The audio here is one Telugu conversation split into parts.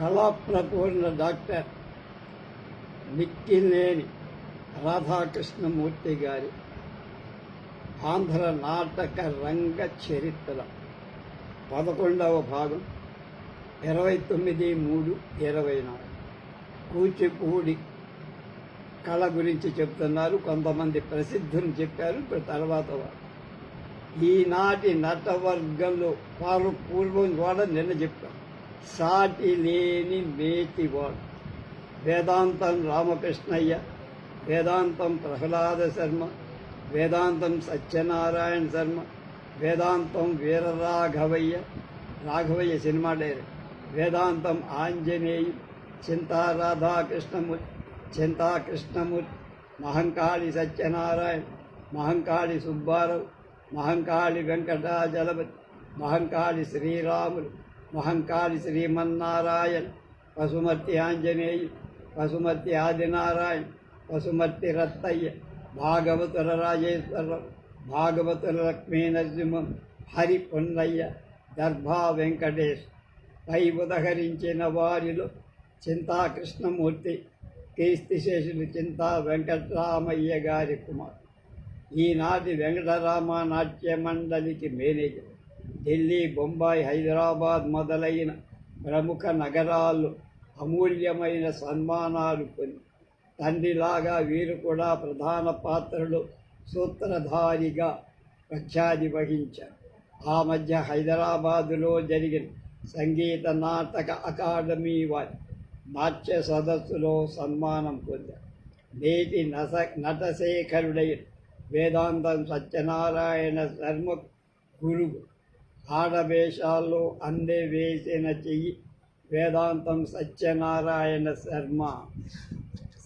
కళాప్రపూర్ణ డాక్టర్ మిక్కిలేని రాధాకృష్ణమూర్తి గారి ఆంధ్ర నాటక రంగ చరిత్ర. పదకొండవ భాగం ఇరవై తొమ్మిది మూడు ఇరవై నాలుగు. కూచిపూడి కళ గురించి చెప్తున్నారు. కొంతమంది ప్రసిద్ధులు చెప్పారు ఇప్పుడు తర్వాత వారు. ఈనాటి నటవర్గంలో వారు పూర్వం కూడా నిన్న చెప్పారు సాటి లేని మేతివాడు వేదాంతం రామకృష్ణయ్య వేదాంతం ప్రహ్లాద శర్మ వేదాంతం సత్యనారాయణ శర్మ వేదాంతం వీరరాఘవయ్య రాఘవయ్య సినిమా డైరెక్టర్ వేదాంతం ఆంజనేయు చింతా రాధాకృష్ణమూర్తి చింతా కృష్ణమూర్తి మహంకాళి సత్యనారాయణ మహంకాళి సుబ్బారావు మహంకాళి వెంకటాచలపతి మహంకాళి శ్రీరాములు మహంకాళి శ్రీమన్నారాయణ పశుమర్తి ఆంజనేయ పశుమర్తి ఆదినారాయణ పశుమర్తి రత్తయ్య భాగవతుల రాజేశ్వరరావు భాగవతుల లక్ష్మీ నరసింహం హరి పొన్నయ్య దర్భా వెంకటేష్ పై ఉదహరించిన వారిలో చింతా కృష్ణమూర్తి కీర్తిశేషులు చింతా వెంకటరామయ్య గారి కుమార్ ఈనాటి వెంకటరామ నాట్య మండలికి మేనేజర్. ఢిల్లీ బొంబాయి హైదరాబాద్ మొదలైన ప్రముఖ నగరాల్లో అమూల్యమైన సన్మానాలు పొంది తండ్రిలాగా వీరు కూడా ప్రధాన పాత్రలు సూత్రధారిగా ప్రఖ్యాతి వహించారు. ఆ మధ్య హైదరాబాదులో జరిగిన సంగీత నాటక అకాడమీ వారి నాట్య సదస్సులో సన్మానం పొందారు. నేటి నస నటశేఖరుడైన వేదాంతం సత్యనారాయణ శర్మ గురువు ఆడవేషాల్లో అందే వేసిన చెయ్యి. వేదాంతం సత్యనారాయణ శర్మ.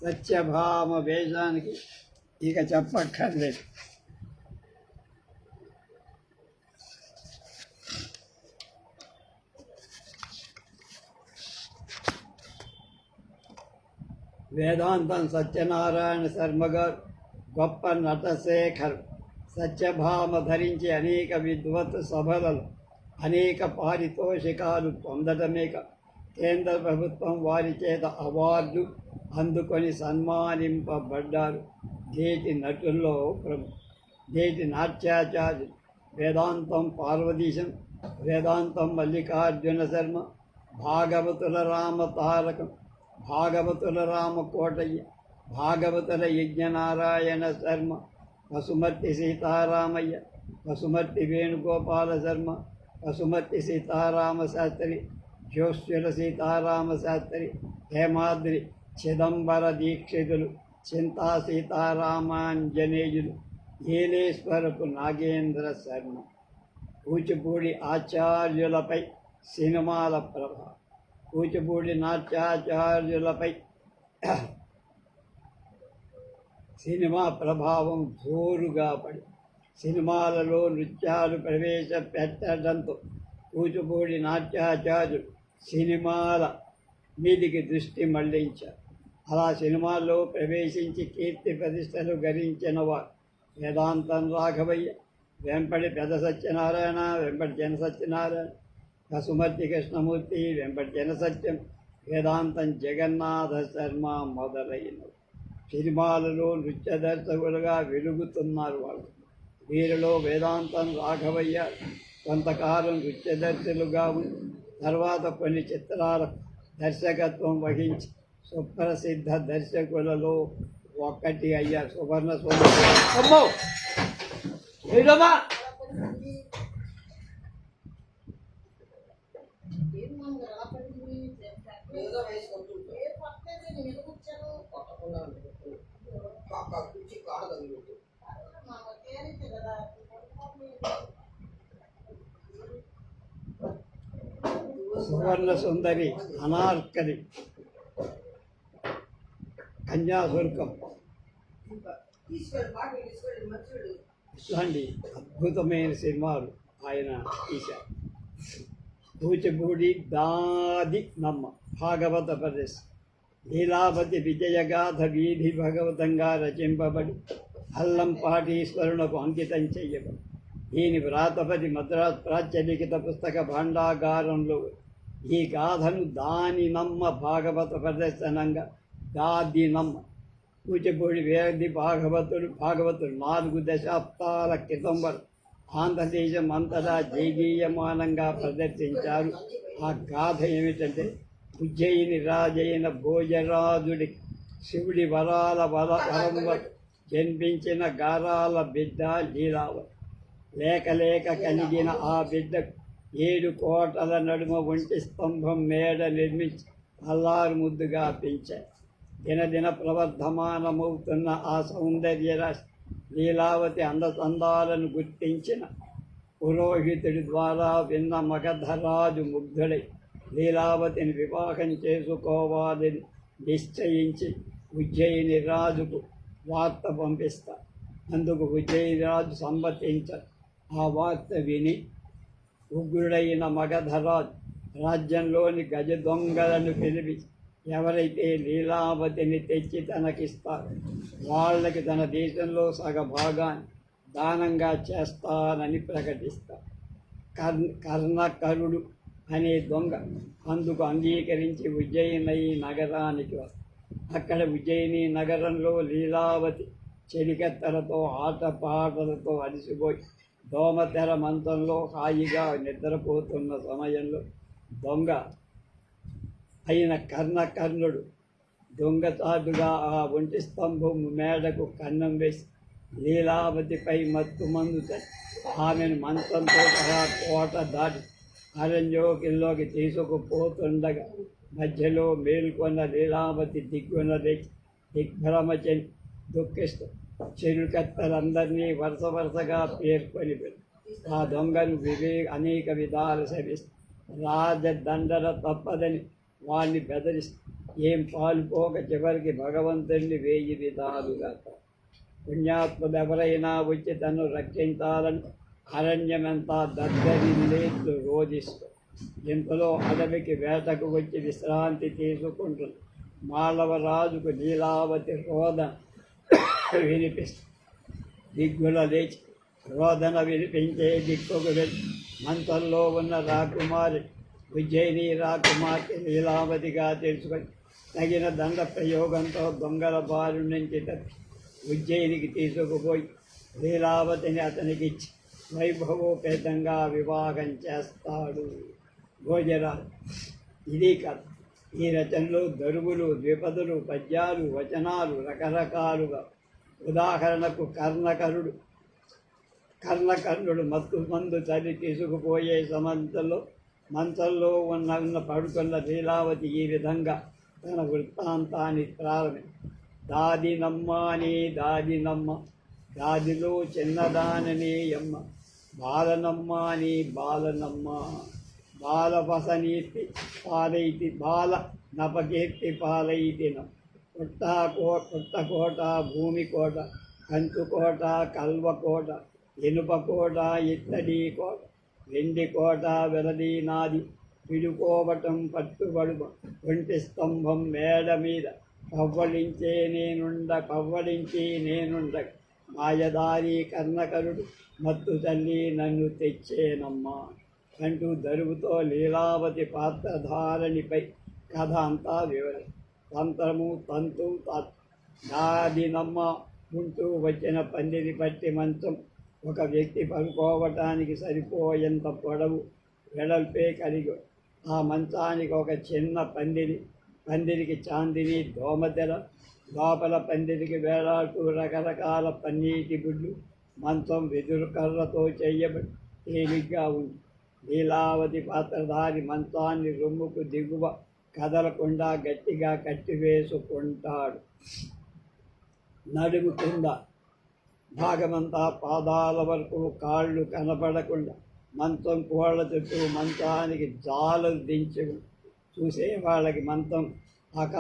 సత్యభామ వేషానికి ఇక చెప్పక్కర్లేదు. వేదాంతం సత్యనారాయణ శర్మ గారు గొప్ప నటశేఖర్. సత్యభామ ధరించి అనేక విద్వత్ సభలలో అనేక పారితోషికాలు పొందడమే కేంద్ర ప్రభుత్వం వారి చేత అవార్డు అందుకొని సన్మానింపబడ్డారు. నేటి నటుల్లో ప్రభు నేటి నాట్యాచార్య వేదాంతం పార్వతీశం వేదాంతం మల్లికార్జున శర్మ భాగవతుల రామ తారకం భాగవతుల రామ కోటయ్య భాగవతుల యజ్ఞనారాయణ శర్మ పశుమర్తి సీతారామయ్య పశుమర్తి వేణుగోపాల శర్మ పసుమతి సీతారామశాస్త్రి జోస్యుల హేమాద్రి చిదంబర దీక్షితులు చింతా సీతారామాంజనేయులు ఏలేశ్వరపు నాగేంద్ర శర్మ కూచిపూడి ఆచార్యులపై సినిమాల ప్రభావం కూచిపూడి నాట్యాచార్యులపై సినిమా ప్రభావం జోరుగా పడింది. సినిమాలలో నృత్యాలు ప్రవేశపెట్టడంతో కూచిపూడి నాట్యాచార్యులు సినిమాల మీదికి దృష్టి మళ్ళించారు. అలా సినిమాల్లో ప్రవేశించి కీర్తి ప్రతిష్టలు గరించిన వారు వేదాంతం రాఘవయ్య వెంపటి పెద్ద సత్యనారాయణ వెంపటి జన సత్యనారాయణ పశుమర్తి కృష్ణమూర్తి వెంపటి జన సత్యం వేదాంతం జగన్నాథ శర్మ మొదలైనవి. సినిమాలలో నృత్య దర్శకులుగా వెలుగుతున్నారు వాళ్ళు. వీరిలో వేదాంతం రాఘవయ్య కొంతకాలం నృత్యదర్శులుగా ఉంది తర్వాత కొన్ని చిత్రాల దర్శకత్వం వహించి సుప్రసిద్ధ దర్శకులలో ఒక్కటి అయ్యారు సువర్ణ అమ్మో! కాదు ఏదో వేసుకుంటుంటే కొట్టకుండా ఉంటుంది. కాక కుర్చీ కాడ తగిలింది. సువర్ణ సుందరి అనార్కలి. కన్యాశుల్కం ఇట్లాంటి అద్భుతమైన సినిమాలు ఆయన తీశారు. కూచిపూడి దాది నమ్మ భాగవత ప్రదేశ్. లీలావతి విజయగాథ వీధి భగవతంగా రచింపబడి అల్లంపాటీశ్వరునకు అంకితం చెయ్యబడి దీని వ్రాతపతి మద్రాస్ ప్రాచ్యలిఖిత పుస్తక భాండాగారంలో ఈ గాథను దాని నమ్మ భాగవత ప్రదర్శనంగా దాది నమ్మ కూచిపూడి వేది భాగవతుడు భాగవతుడు నాలుగు దశాబ్దాల క్రితం వరకు ఆంధ్రదేశం అంతటా జయగీయమానంగా ప్రదర్శించారు. ఆ గాథ ఏమిటంటే ఉజ్జయిని రాజైన భోజరాజుడి శివుడి వరాల వర వరం జన్మించిన గారాల బిడ్డ లీలావ లేక లేక కలిగిన ఆ బిడ్డ ఏడు కోటల నడుమ ఒంటి స్తంభం మేడ నిర్మించి అల్లారు ముద్దుగా పెంచారు దినదిన ప్రవర్ధమానమవుతున్న ఆ సౌందర్య రాశి లీలావతి అందచందాలను గుర్తించిన పురోహితుడి ద్వారా విన్న మగధరాజు ముగ్ధుడై లీలావతిని వివాహం చేసుకోవాలని నిశ్చయించి ఉజ్జయిని రాజుకు వార్త పంపిస్తా అందుకు ఉజ్జయిని రాజు సమ్మతించారు ఆ వార్త విని ఉగ్రుడైన మగధరాజు రాజ్యంలోని గజ దొంగలను పిలిపి ఎవరైతే లీలావతిని తెచ్చి తనకిస్తారు వాళ్ళకి తన దేశంలో సగ భాగాన్ని దానంగా చేస్తానని ప్రకటిస్తారు. కర్ణ కర్ణకరుడు అనే దొంగ అందుకు అంగీకరించి ఉజ్జయిని నగరానికి వస్తాడు. అక్కడ ఉజ్జయిని నగరంలో లీలావతి చెలికత్తలతో ఆటపాటలతో అలసిపోయి దోమతెర మంచంలో హాయిగా నిద్రపోతున్న సమయంలో దొంగ అయిన కర్ణకర్ణుడు దొంగచాటుగా ఆ ఒంటి స్తంభం మేడకు కన్నం వేసి లీలావతిపై మత్తు మందు ఆమెను మంచంతో సహా కోట దాటి అరణ్యోకిల్లోకి తీసుకుపోతుండగా మధ్యలో మేల్కొన్న లీలావతి దిగ్గున తెచ్చి దిగ్భ్రమ చెంది దుఃఖిస్తూ చెరుకత్తలందరినీ వరుస వరుసగా పేర్కొని ఆ దొంగను వివే అనేక విధాలు శపిస్తూ రాజదండన తప్పదని వాణ్ణి బెదిరిస్తూ ఏం పాలుపోక చివరికి భగవంతుడిని వేయి విధాలుగా పుణ్యాత్ముడు ఎవరైనా వచ్చి తను రక్షించాలని అరణ్యమంతా దద్దరిల్లేట్లు రోధిస్తూ ఇంతలో అడవికి వేటకు వచ్చి విశ్రాంతి తీసుకుంటుంది. మాళవరాజుకు నీలావతి రోదన వినిపిస్తుంది దిగ్గుల లేచి రోదన వినిపించే దిక్కుకు వెళ్ళి మంచంలో ఉన్న రాకుమారి ఉజ్జయిని రాకుమార్తె లీలావతిగా తెలుసుకొని తగిన దండ ప్రయోగంతో దొంగల బారి నుంచి తప్పి ఉజ్జయినికి తీసుకుపోయి లీలావతిని అతనికి ఇచ్చి వైభవోపేతంగా వివాహం చేస్తాడు. భోజరాలు ఇది కథ. ఈ రచనలో దరువులు ద్విపదులు పద్యాలు వచనాలు రకరకాలుగా ఉదాహరణకు కర్ణకరుడు. కర్ణకర్ణుడు మత్తు మందు చలి తీసుకుపోయే సమంతలో మంచంలో ఉన్న ఉన్న పడుకున్న లీలావతి ఈ విధంగా తన వృత్తాంతాన్ని ప్రారంభి దాది నమ్మాని దాది నమ్మ దాదిలో చిన్నదాననే అమ్మ బాలనమ్మాని బాలనమ్మ బాలపసనీర్తి పాలైతి బాల నపకీర్తి పాలైతినం. పుట్టాకో పుట్టకోట భూమి కోట కంచుకోట కల్వకోట ఇనుపకోట ఇత్తడి కోట వెండి కోట వెలది నాది పిడుకోవటం పట్టుబడు ఒంటి స్తంభం మేడ మీద కవ్వలించే నేనుండ కవ్వలించి నేనుండ మాయదారి కర్ణకరుడు మత్తు తల్లి నన్ను తెచ్చేనమ్మా అంటూ దరువుతో లీలావతి పాత్రధారణిపై కథ అంతా వివరి. తంత్రము తంతు తాత్. దాదినమ్మ ఉంటూ వచ్చిన పందిరి పట్టి మంచం ఒక వ్యక్తి పడుకోవటానికి సరిపోయేంత పొడవు వెడల్పే కలిగి ఆ మంచానికి ఒక చిన్న పందిరి పందిరికి చాందిని దోమతెర లోపల పందిరికి వేలాడుతూ రకరకాల పన్నీటి గుడ్లు మంచం వెదురు కర్రతో చేయబడి తేలిగ్గా ఉంది. లీలావతి పాత్రధారి మంచాన్ని రొమ్ముకు దిగువ కదలకుండా గట్టిగా కట్టివేసుకుంటాడు. నడుము కింద భాగమంతా పాదాల వరకు కాళ్ళు కనపడకుండా మంచం కోళ్ళ చుట్టూ మంచానికి జాలు దించి చూసే వాళ్ళకి మంచం అక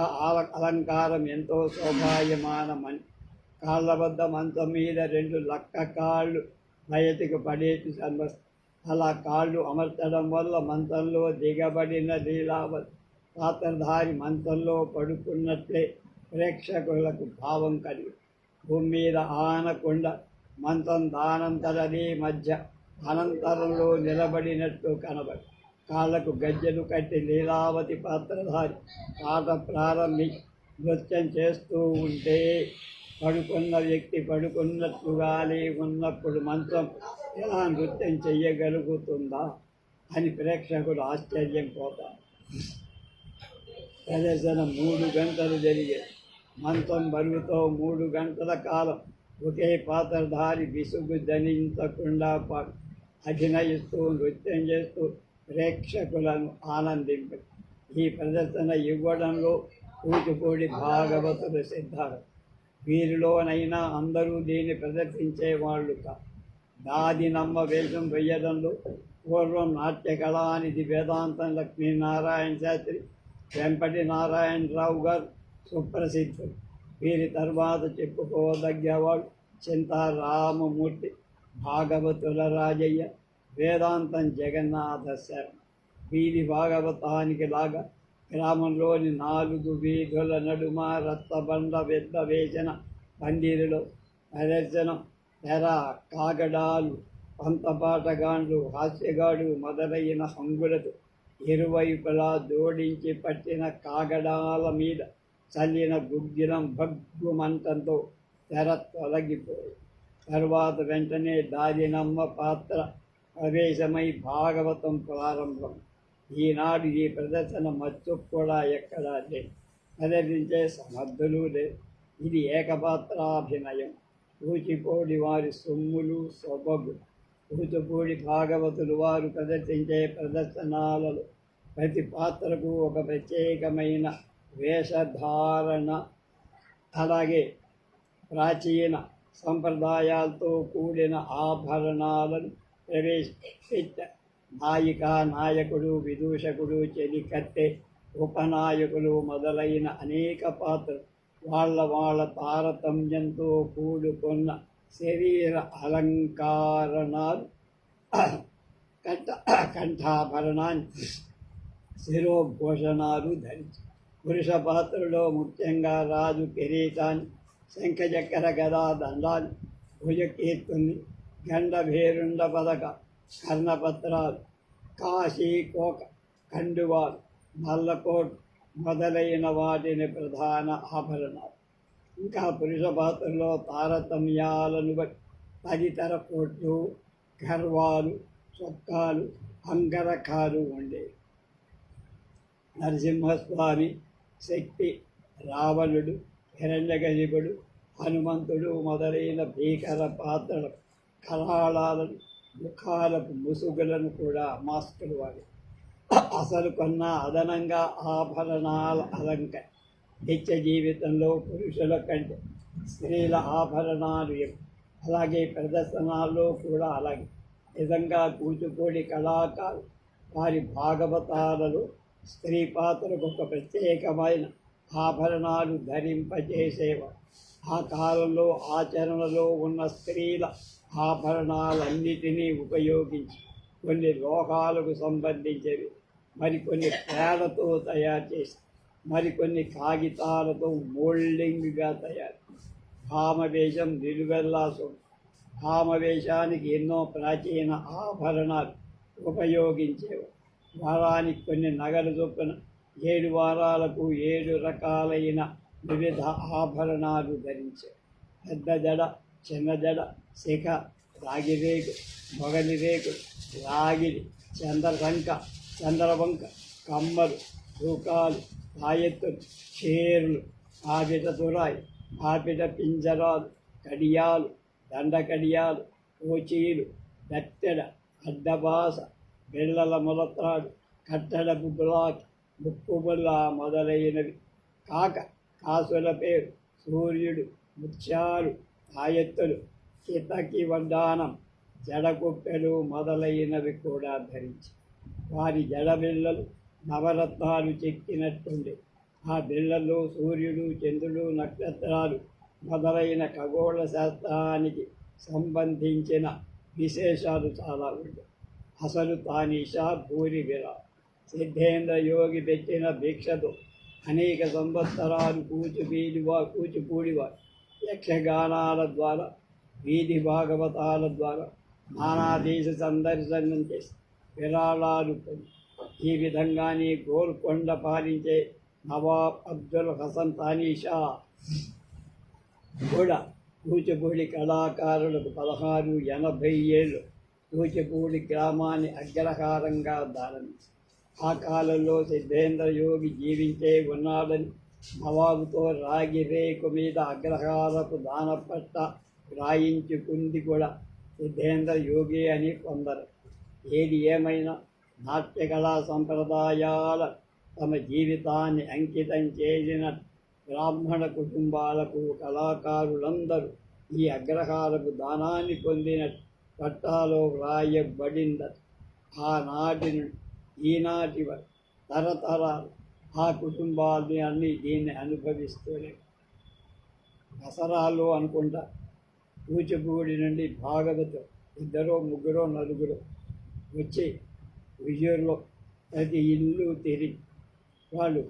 అలంకారం ఎంతో శోభాయమానమని కాళ్ళ వద్ద మంచం మీద రెండు లక్క కాళ్ళు బయటికి పడేసి సంబస్ అలా కాళ్ళు అమర్చడం వల్ల మంచంలో దిగబడిన లీలావతి పాత్రధారి మంచంలో పడుకున్నట్లే ప్రేక్షకులకు భావం కలిగి. భూమి మీద ఆనకుండా మంచం దానంతరది మధ్య అనంతరంలో నిలబడినట్టు కనబడి. కాళ్ళకు గజ్జెలు కట్టి లీలావతి పాత్రధారి పాట ప్రారంభి నృత్యం చేస్తూ ఉంటే పడుకున్న వ్యక్తి పడుకున్నట్లుగానే ఉన్నప్పుడు మంచం ఎలా నృత్యం చెయ్యగలుగుతుందా అని ప్రేక్షకులు ఆశ్చర్యం పోతారు. ప్రదర్శన మూడు గంటలు జరిగేది మంచం బరువుతో మూడు గంటల కాలం ఒకే పాత్రధారి విసుగు ధనించకుండా పా- అభినయిస్తూ నృత్యం చేస్తూ ప్రేక్షకులను ఆనందింప ఈ ప్రదర్శన ఇవ్వడంలో కూచిపూడి భాగవతులు సిద్ధారు. వీరిలోనైనా అందరూ దీన్ని ప్రదర్శించే వాళ్ళు కా దాది నమ్మ వేషం వేయడంలో పూర్వం నాట్య కళానిధి వేదాంతం లక్ష్మీనారాయణ శాస్త్రి వెంపటి నారాయణరావు గారు సుప్రసిద్ధులు. వీరి తర్వాత చెప్పుకోదగ్గవాడు చింతారామమూర్తి భాగవతుల రాజయ్య వేదాంతం జగన్నాథ శర్మ. వీరి భాగవతానికి లాగా గ్రామంలోని నాలుగు వీధుల నడుమ రత్తబండ పెద్ద వేసిన పందిరిలో ప్రదర్శనం తెర కాగడాలు పంతపాటగాండ్లు హాస్యగాడు మొదలైన హంగులతో ఇరువైపులా జోడించి పట్టిన కాగడాల మీద చల్లిన గుగ్గిలం భగ్గుమంటంతో తెర తొలగిపోయి తర్వాత వెంటనే దాదినమ్మ పాత్ర ప్రవేశమై భాగవతం ప్రారంభం. ఈనాడు ఈ ప్రదర్శన మచ్చు కూడా ఎక్కడా లేదు. ప్రదర్శించే సమర్థులు లేదు ఇది ఏకపాత్రాభినయం. కూచిపోడి వారి సొమ్ములు సొబగు. కూచిపూడి భాగవతులు వారు ప్రదర్శించే ప్రదర్శనాలలో ప్రతి పాత్రకు ఒక ప్రత్యేకమైన వేషధారణ అలాగే ప్రాచీన సంప్రదాయాలతో కూడిన ఆభరణాలను ప్రవేశపెట్టారు నాయిక నాయకుడు విదూషకుడు చెలికత్తె ఉపనాయకులు మొదలైన అనేక పాత్రలు వాళ్ళ వాళ్ళ తారతమ్యంతో కూడుకున్న శరీర అలంకారణాలు కంఠ కంఠాభరణాన్ని శిరోభూషణాలు ధరించి పురుష పాత్రలో ముఖ్యంగా రాజు కిరీటాన్ని శంఖచక్ర గదా దండాన్ని భుజకీర్తుని గండ భేరుండ పదక కర్ణపత్రాలు కాశీ కోక కండువాలు నల్లకోట్ మొదలైన వాటిని ప్రధాన ఆభరణాలు. ఇంకా పురుష పాత్రలో తారతమ్యాలను బట్టి తదితర కోట్లు గర్వాలు చొక్కాలు అంగరకాలు ఉండేవి నరసింహస్వామి శక్తి రావణుడు హిరణ్యగజిపుడు హనుమంతుడు మొదలైన భీకర పాత్రలు కరాళాలను ముఖాలకు ముసుగులను కూడా మాస్కులు వాడి. అసలు కొన్న అదనంగా ఆభరణాల అలంకరణ నిత్య జీవితంలో పురుషుల కంటే స్త్రీల ఆభరణాలు అలాగే ప్రదర్శనాల్లో కూడా అలాగే. నిజంగా కూచిపూడి కళాకారు వారి భాగవతాలలో స్త్రీ పాత్రకు ఒక ప్రత్యేకమైన ఆభరణాలు ధరింపజేసేవారు. ఆ కాలంలో ఆచరణలో ఉన్న స్త్రీల ఆభరణాలన్నిటినీ ఉపయోగించి కొన్ని లోహాలకు సంబంధించేవి మరికొన్ని పేడతో తయారు చేసి మరికొన్ని కాగితాలతో మోల్డింగ్గా తయారు. భామవేషం నిలువెల్లా సొమ్ము భామవేషానికి ఎన్నో ప్రాచీన ఆభరణాలు ఉపయోగించేవారు. వారానికి కొన్ని నగలు చొప్పున ఏడు వారాలకు ఏడు రకాలైన వివిధ ఆభరణాలు ధరించారు పెద్ద జడ చిన్న జడ శిఖ రాగిరేకు మొగలి రేకు రాగిరి చంద్రశంక చంద్రవంక కమ్మలు తూకాలు తాయెత్తులు చీరలు ఆపిట తురాయి ఆపిట పింజరాలు కడియాలు దండకడియాలు కోచీలు దత్తెడ అడ్డబాస బిళ్ళల మొలత్రాడు కట్టడపు బ్లాక్ ముక్కుబుల్ల మొదలైనవి కాక కాసుల పేరు సూర్యుడు ముత్యాలు ఆయత్తులు కితకి వడ్డానం జడకుప్పెలు మొదలైనవి కూడా ధరించి వారి జడబిళ్ళలు నవరత్నాలు చెక్కినట్టుండే. ఆ బిళ్ళల్లో సూర్యుడు చంద్రుడు నక్షత్రాలు మొదలైన ఖగోళ శాస్త్రానికి సంబంధించిన విశేషాలు చాలా ఉంటాయి అసలు తానీషా భూరి విరా సిద్ధేంద్ర యోగి పెట్టిన భిక్షతో అనేక సంవత్సరాలు కూచిపీడివా కూచిపూడివా యక్షగానాల ద్వారా వీధి భాగవతాల ద్వారా నానా దేశ సందర్శనం చేసి విరాళాలు పొంది ఈ విధంగానే గోల్కొండ పాలించే నవాబ్ అబ్దుల్ హసన్ తానీషా కూడా కూచిపూడి కళాకారులకు పదహారు ఎనభై ఏళ్ళు కూచిపూడి గ్రామాన్ని అగ్రహారంగా దానం. ఆ కాలంలో సిద్ధేంద్ర యోగి జీవించే ఉన్నాడని నవాబుతో రాగి రేకు మీద అగ్రహారపు దానపట్ట రాయించుకుంది కూడా సిద్ధేంద్ర యోగి అని కొందరు. ఏది ఏమైనా నాట్యకళా సంప్రదాయాల తమ జీవితాన్ని అంకితం చేసిన బ్రాహ్మణ కుటుంబాలకు కళాకారులందరూ ఈ అగ్రహాలకు దానాన్ని పొందిన పట్టాలో వ్రాయబడిందట. ఆనాటి నుండి ఈనాటి తరతరాలు ఆ కుటుంబాలని అన్ని దీన్ని అనుభవిస్తూనే. దసరాలు అనుకుంటా కూచిపూడి నుండి భాగవతం ఇద్దరో ముగ్గురో నలుగురు వచ్చి విజయంలో ప్రతి ఇల్లు తిరిగి వాళ్ళు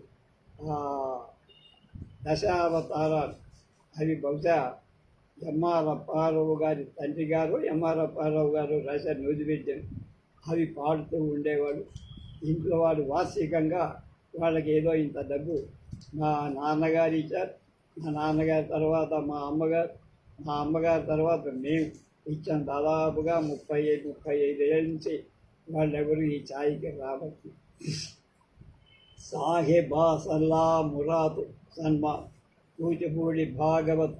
దశావతారాలు అవి బహుశా ఎంఆర్ అప్పారావు గారి తండ్రి గారు ఎంఆర్ అప్పారావు గారు రాశారు నూజిబిడ్డను అవి పాడుతూ ఉండేవాడు ఇంట్లో వాడు వార్షికంగా వాళ్ళకి ఏదో ఇంత డబ్బు మా నాన్నగారు ఇచ్చారు మా నాన్నగారి తర్వాత మా అమ్మగారు మా అమ్మగారి తర్వాత మేము ఇచ్చాం దాదాపుగా ముప్పై ఐదు ముప్పై ఐదు ఏళ్ళ నుంచి వాళ్ళెవరు ఈ ఛాయికి రావచ్చు సాహెబా సల్లా మురాదు సన్మా కూచిపూడి భాగవత్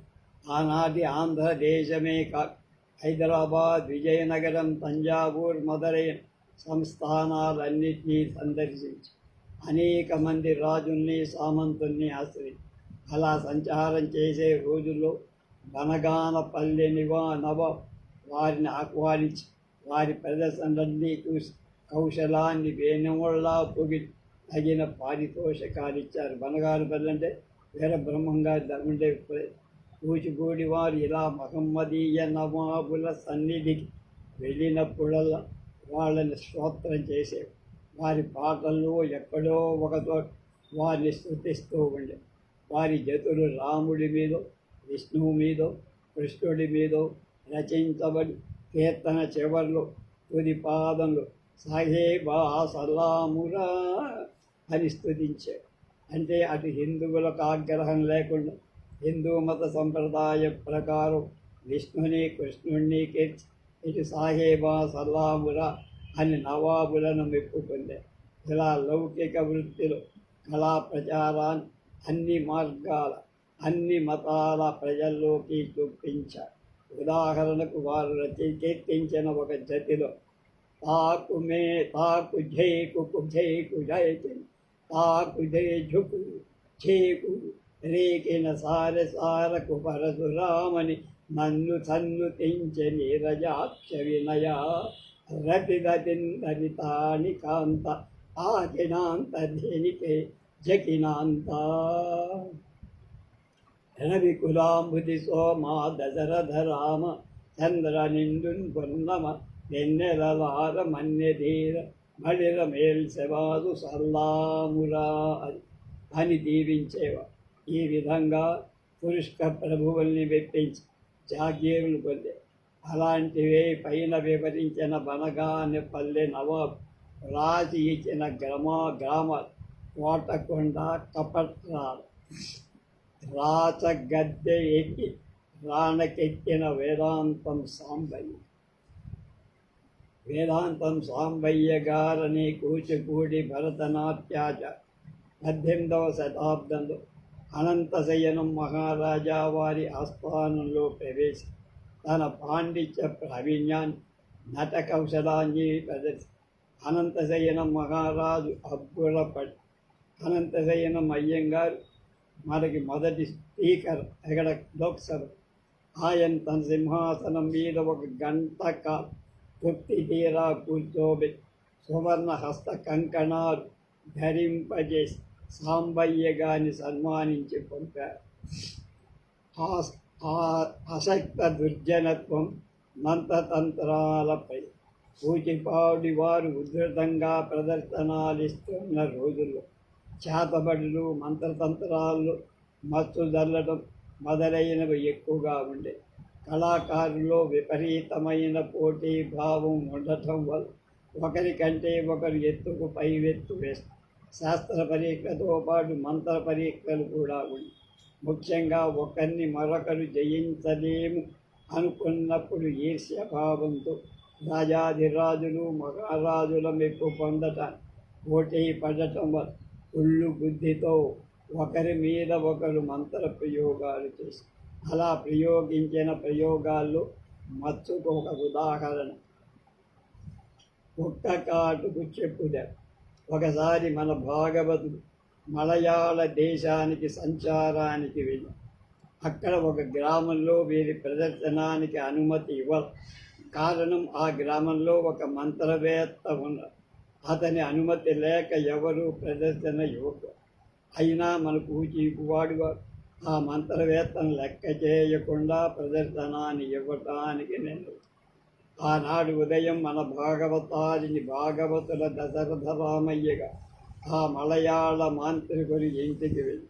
ఆనాటి ఆంధ్రదేశమే కా హైదరాబాద్ విజయనగరం తంజావూర్ మొదలైన సంస్థానాలన్నింటినీ సందర్శించి అనేక మంది రాజుల్ని సామంతుల్ని ఆశ్రయించి అలా సంచారం చేసే రోజుల్లో బనగానపల్లె నివా నవ వారిని ఆహ్వానించి వారి ప్రదర్శనలన్నీ చూసి కౌశలాన్ని వేణువుల్లా పొగి తగిన పారితోషకాలు ఇచ్చారు బనగారు అంటే వీర బ్రహ్మంగా ఉండే కూచిపూడి వారు ఇలా మహమ్మదీయ నవాబుల సన్నిధికి వెళ్ళినప్పుడల్లా వాళ్ళని స్తోత్రం చేసేవి. వారి పాటల్లో ఎక్కడో ఒకతో వారిని స్థుతిస్తూ ఉండే. వారి జతులు రాముడి మీదో విష్ణువు మీదో కృష్ణుడి మీదో రచించబడి కీర్తన చివర్లు తుది పాదంలో సాహేబా సలామురా అని స్తుతించారు అంటే అటు హిందువులకు ఆగ్రహం లేకుండా హిందూ మత సంప్రదాయ ప్రకారం విష్ణుని కృష్ణుణ్ణి కీర్చి ఇటు సాహేబా సలామురా అని నవాబులను మెప్పుకుందే. ఇలా లౌకిక వృత్తిలో కళా ప్రచారాన్ని అన్ని మార్గాల అన్ని మతాల ప్రజల్లోకి చూపించారు ఉదాహరణకు వారు రచి కీర్తించిన ఒక జతిలో తాకు మే తాకు ఝేకు కుఝేకు జయకి తాకు జయ ఝుకు ఝేకు రేకిన సార సారకు పరశురామని నన్ను సన్ను తెంచె నీరజాక్ష వినయ. రతి రతిందరితాని కాంత ఆకినాంత ధేనికే జకినాంత. రవి కులాంబుది సోమా దశరథ రామ చంద్ర నిండున్ పొన్నమ వెన్నెలవార మన్యధీర మడిర మేల్సెవాదు సల్లామురా అని అని దీవించేవా. ఈ విధంగా పురుష్క ప్రభువుల్ని మెప్పించి జాగీరులు పొందే. అలాంటివే పైన వివరించిన బనగాని పల్లె నవాబ్ రాజు ఇచ్చిన గ్రామ గ్రామ కోటకొండ కపట్రాలు. రాచగద్దె ఎక్కి రాణకెక్కిన వేదాంతం సాంబయ్య. వేదాంతం సాంబయ్య గారని కూచిపూడి భరతనాట్యాచ పద్దెనిమిదవ శతాబ్దంలో అనంతశయనం మహారాజా వారి ఆస్థానంలో ప్రవేశి తన పాండిత్య ప్రావీణ్యాన్ని నట కౌశలాన్ని ప్రదర్శి అనంతశయనం మహారాజు అబ్బురపడి అనంతశయనం అయ్యంగారు మనకి మొదటి స్పీకర్ ఎక్కడ? లోక్సభ. ఆయన తన సింహాసనం మీద ఒక గంట కాలం తృప్తి తీరా కూర్చోబె సువర్ణ హస్త కంకణాలు ధరింపజేసి సాంబయ్య గారిని సన్మానించి పంపారు. ఆ- ఆ అశక్త దుర్జనత్వం మంత్రతంత్రాలపై కూచిపాడి వారు ఉధృతంగా ప్రదర్శనాలిస్తున్న రోజుల్లో చేతబడులు మంత్రతంత్రాలు మత్తు జల్లడం మొదలైనవి ఎక్కువగా ఉండే. కళాకారుల్లో విపరీతమైన పోటీ భావం ఉండటం వల్ల ఒకరికంటే ఒకరు ఎత్తుకు పై ఎత్తు వేస్తారు. శాస్త్ర పరీక్షతో పాటు మంత్ర పరీక్షలు కూడా ఉన్నాయి. ముఖ్యంగా ఒకరిని మరొకరు జయించలేము అనుకున్నప్పుడు ఈర్ష్యభావంతో రాజాధిరాజులు మహారాజుల మెప్పు పొందటానికి పోటీ పడటం వల్ల కుళ్ళు బుద్ధితో ఒకరి మీద ఒకరు మంత్ర ప్రయోగాలు చేసి అలా ప్రయోగించిన ప్రయోగాల్లో మత్సుకు ఒక ఉదాహరణ. ఒక్క కాటుకు చెప్పుదా ఒకసారి మన భాగవతుడు మలయాళ దేశానికి సంచారానికి వెళ్ళి అక్కడ ఒక గ్రామంలో వీరి ప్రదర్శనానికి అనుమతి ఇవ్వరు కారణం ఆ గ్రామంలో ఒక మంత్రవేత్త ఉన్నారు అతని అనుమతి లేక ఎవరు ప్రదర్శన యువకు అయినా మనకు చీపువాడుగా ఆ మంత్రవేత్తను లెక్క చేయకుండా ప్రదర్శనాన్ని ఇవ్వటానికి నేను ఆనాడు ఉదయం మన భాగవతారిని భాగవతుల దశరథ రామయ్యగా ఆ మలయాళ మాంత్రికుడి ఇంటికి వెళ్ళి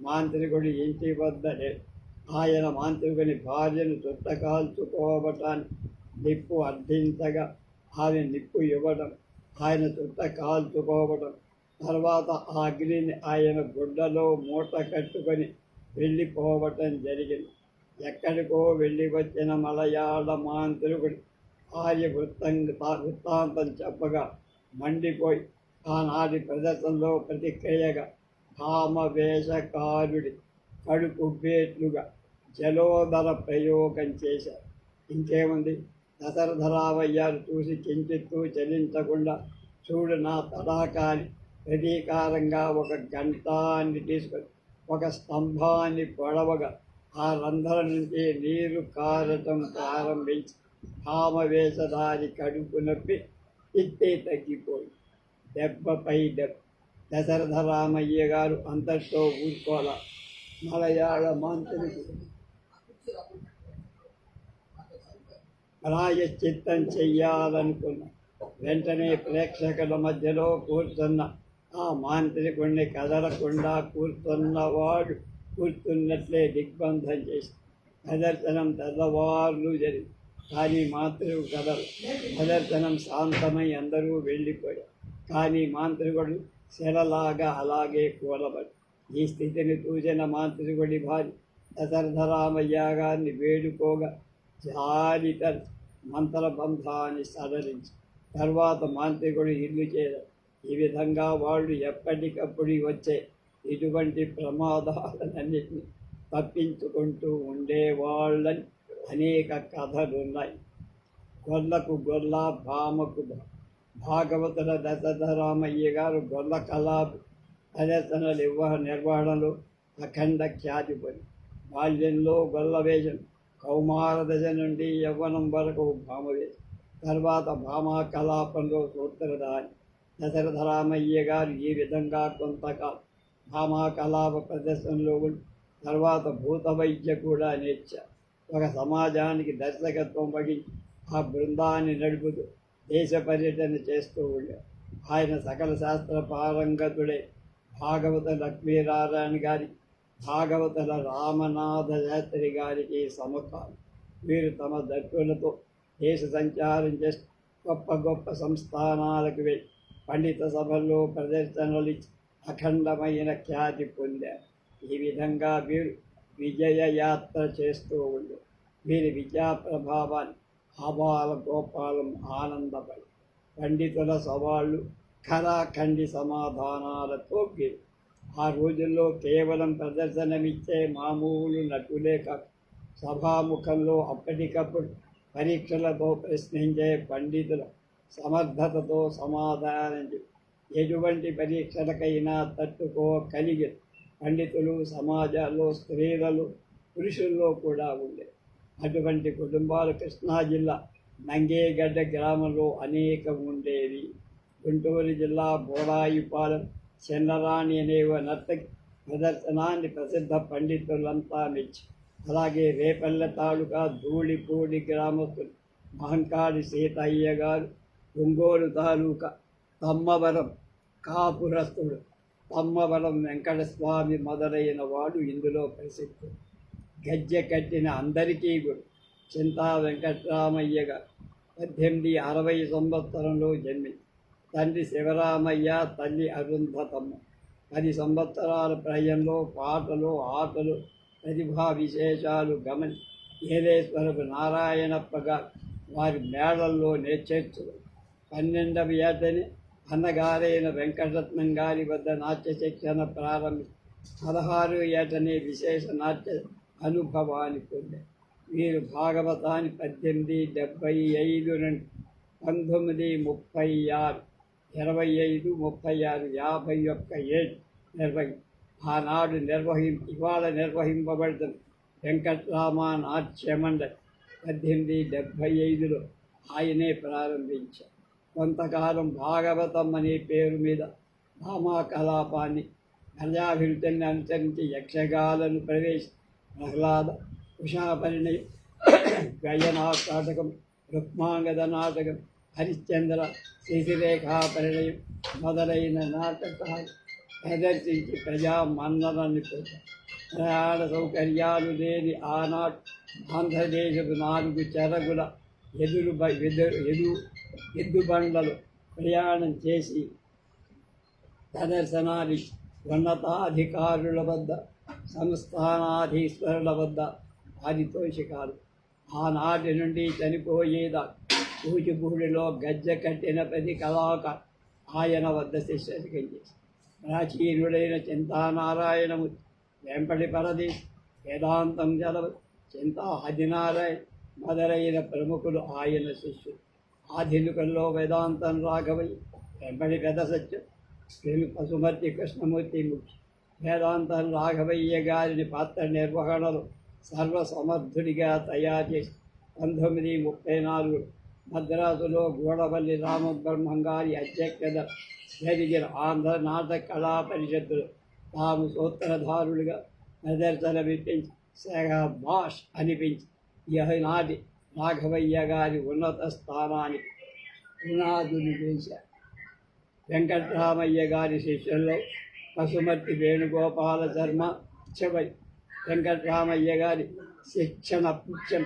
మాంత్రికుడి ఇంటి వద్దనే ఆయన మాంత్రికుని భార్యను చుట్ట కాల్చుకోవటానికి నిప్పు అర్థించగా ఆమె నిప్పు ఇవ్వడం ఆయన చుట్ట కాల్చుకోవడం. తర్వాత ఆ అగ్నిని ఆయన గుడ్డలో మూట కట్టుకొని వెళ్ళిపోవటం జరిగింది. ఎక్కడికో వెళ్ళి వచ్చిన మలయాళ మాంత్రికుడు ఆర్య వృత్తం వృత్తాంతం చెప్పగా మండిపోయి ఆనాటి ప్రదర్శనలో ప్రతిక్రియగా కామవేషకారుడి కడుపుబ్బేట్లుగా జలోదర ప్రయోగం చేశారు. ఇంకేముంది? దశరథరామయ్యారు చూసి కించిత్తు చలించకుండా చూడు నా తడాకాని ప్రతీకారంగా ఒక గంటాన్ని తీసుకొని ఒక స్తంభాన్ని పొడవగా ఆ రంధ్రం నుంచి నీరు కారటం ప్రారంభించి కామవేషధారి కడుపు నొప్పి ఇట్టే తగ్గిపోయి దెబ్బపై దెబ్బ. దశరథ రామయ్య గారు అంతటితో ఊరుకోల. మలయాళ మాంత్రికుడు. ప్రాయశ్చిత్తం చెయ్యాలనుకున్న. వెంటనే ప్రేక్షకుల మధ్యలో కూర్చున్న ఆ మాంత్రికుణ్ణి కదలకుండా కూర్చున్నవాడు కూర్చున్నట్లే దిగ్బంధం చేసి ప్రదర్శనం తెల్లవార్లు జరిగి కానీ మాంత్రికుడు కదలు ప్రదర్శనం శాంతమై అందరూ వెళ్ళిపోయారు. కానీ మాంత్రికుడు శిలలాగా అలాగే కూలబడి ఈ స్థితిని చూసిన మాంత్రికుడి భార్య దశరథరామయ్య గారిని వేడుకోగా మంతల బంధాన్ని సడలించి తర్వాత మాంత్రికుడు ఇల్లు చేరారు ఈ విధంగా వాళ్ళు ఎప్పటికప్పుడు వచ్చే ఇటువంటి ప్రమాదాలన్నింటినీ తప్పించుకుంటూ ఉండేవాళ్ళని అనేక కథలున్నాయి గొల్లకు గొల్ల భామకు భా. భాగవతుల దశరథరామయ్య గారు గొల్ల కళా ప్రదర్శనలు ఇవ్వ నిర్వహణలో అఖండ ఖ్యాతి పొంది బాల్యంలో గొల్ల వేషం కౌమార దశ నుండి యవ్వనం వరకు భామవే తర్వాత భామా కలాపంలో సూత్రధారి. దశరథరామయ్య గారు ఈ విధంగా కొంతకాలం భామా కలాప ప్రదర్శనలో తర్వాత భూత వైద్య కూడా నేర్చారు. ఒక సమాజానికి దర్శకత్వం వహించి ఆ బృందాన్ని నడుపుతూ దేశ పర్యటన చేస్తూ ఉండారు. ఆయన సకల శాస్త్ర పారంగతుడే భాగవత లక్ష్మీనారాయణ గారి భాగవతుల రామనాథ శాస్త్రి గారికి సముఖం వీరు తమ దక్కులతో దేశ సంచారం చేస్తూ గొప్ప గొప్ప సంస్థానాలకు వెళ్ళి పండిత సభల్లో ప్రదర్శనలు ఇచ్చి అఖండమైన ఖ్యాతి పొందారు. ఈ విధంగా వీరు విజయ యాత్ర చేస్తూ ఉండు వీరి విద్యా ప్రభావాన్ని ఆబాల గోపాలం ఆనందపడి పండితుల సవాళ్ళు కళాఖండి సమాధానాలతో వీరు ఆ రోజుల్లో కేవలం ప్రదర్శనమిచ్చే మామూలు నటులే సభాముఖంలో అప్పటికప్పుడు పరీక్షలతో ప్రశ్నించే పండితుల సమర్థతతో సమాధానం ఎటువంటి పరీక్షలకైనా తట్టుకో కలిగి పండితులు సమాజాల్లో స్త్రీలలో పురుషుల్లో కూడా ఉండే. అటువంటి కుటుంబాలు కృష్ణా జిల్లా నంగేగడ్డ గ్రామంలో అనేకం ఉండేవి. గుంటూరు జిల్లా బోడాయిపాలెం చిన్నరాణి అనే ఓ ప్రదర్శనాన్ని ప్రసిద్ధ పండితులంతా మెచ్చి అలాగే రేపల్లె తాలూకా ధూళిపూడి గ్రామస్తులు మహంకాడి సీతయ్య గారు ఒంగోలు తాలూకా తమ్మవరం కాపురస్తుడు తమ్మవరం వెంకటస్వామి మొదలైన వాడు ఇందులో ప్రసిద్ధుడు. గజ్జె కట్టిన అందరికీ గురు చింతా వెంకటరామయ్య గారు పద్దెనిమిది అరవై సంవత్సరంలో జన్మించారు. తండ్రి శివరామయ్య తల్లి అరుంధతమ్మ. పది సంవత్సరాల ప్రయంలో పాటలు ఆటలు ప్రతిభా విశేషాలు గమని ఏలేశ్వరపు నారాయణప్పగా వారి మేడల్లో నేర్చేర్చులు. పన్నెండవ ఏటని అన్నగారైన వెంకటరత్నం గారి వద్ద నాట్య శిక్షణ ప్రారంభి పదహారు ఏటనే విశేష నాట్య అనుభవాన్ని పొందారు వీరు భాగవతాన్ని పద్దెనిమిది డెబ్భై ఐదు నుండి పంతొమ్మిది ముప్పై ఆరు ఇరవై ఐదు ముప్పై ఆరు యాభై ఒక్క ఏడు నిర్వహి ఆనాడు నిర్వహిం ఇవాళ నిర్వహింపబడుతున్న వెంకట్రామ నాట్య పద్దెనిమిది డెబ్భై ఐదులో ఆయనే ప్రారంభించారు. కొంతకాలం భాగవతం అనే పేరు మీద భామా కలాపాన్ని ప్రజాభివృద్ధిని అనుసరించి యక్షగాలను ప్రవేశ ప్రహ్లాద ఉషాపరిణయం గయనాటకం రుక్మాంగద నాటకం హరిశ్చంద్ర శశిరేఖ పరిణయం మొదలైన నాటకాలు ప్రదర్శించి ప్రజా మన్ననని ప్రయాణ సౌకర్యాలు లేని ఆనాడు ఆంధ్రదేశపు నాలుగు చెరగుల ఎదురు బ- ఎదు ఎదు ఎద్దు ప్రయాణం చేసి ప్రదర్శనాలు ఉన్నతాధికారుల వద్ద సంస్థానాధీశ్వరుల వద్ద పారితోషికాలు ఆనాటి నుండి చనిపోయేదా కూచిపూడిలో గజ్జె కట్టిన ప్రతి కళాకారు ఆయన వద్ద శిష్యరికం చేసి ప్రాచీనుడైన చింతానారాయణము వెంపటి పరదేశ్ వేదాంతం జలవ చింతా ఆదినారాయణ మొదలైన ప్రముఖులు ఆయన శిష్యులు. ఆధునికల్లో వేదాంతం రాఘవయ్య వెంపటి పెద్ద సత్యం పెను పశుమతి కృష్ణమూర్తి ముఖ్యం. వేదాంతం రాఘవయ్య గారిని పాత్ర నిర్వహణలో సర్వసమర్థుడిగా తయారు చేసి పంతొమ్మిది ముప్పై నాలుగు మద్రాసులో గూడవల్లి రామబ్రహ్మం గారి అధ్యక్షత జరిగిన ఆంధ్ర నాటక కళా పరిషత్తులు తాము సూత్రధారులుగా ప్రదర్శన పెట్టించి శాఖ భాష్ అనిపించి ఈనాటి రాఘవయ్య గారి ఉన్నత స్థానానికి పునాదులు చేశారు వెంకటరామయ్య గారి శిష్యుల్లో పశుమతి వేణుగోపాల శర్మ చివరి. వెంకటరామయ్య గారి శిక్షణ పుచ్చం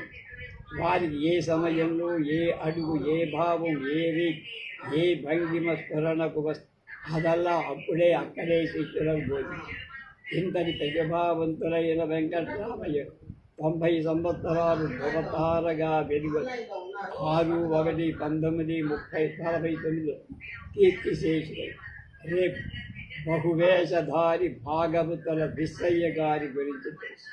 వారికి ఏ సమయంలో ఏ అడుగు ఏ భావం ఏ రీతి ఏ భంగిమ స్ఫురణకు అదల్లా అప్పుడే అక్కడే శిష్యులకు బోధించారు ఇంతటి ప్రతిభావంతులైన వెంకటరామయ్య తొంభై సంవత్సరాలు భవతారగా వెలుగు ఆరు ఒకటి పంతొమ్మిది ముప్పై నలభై తొమ్మిదిలో కీర్తిశేషుడు రేపు బహువేషధారి భాగవతుల విశ్వయ్య గారి గురించి తెలుసు.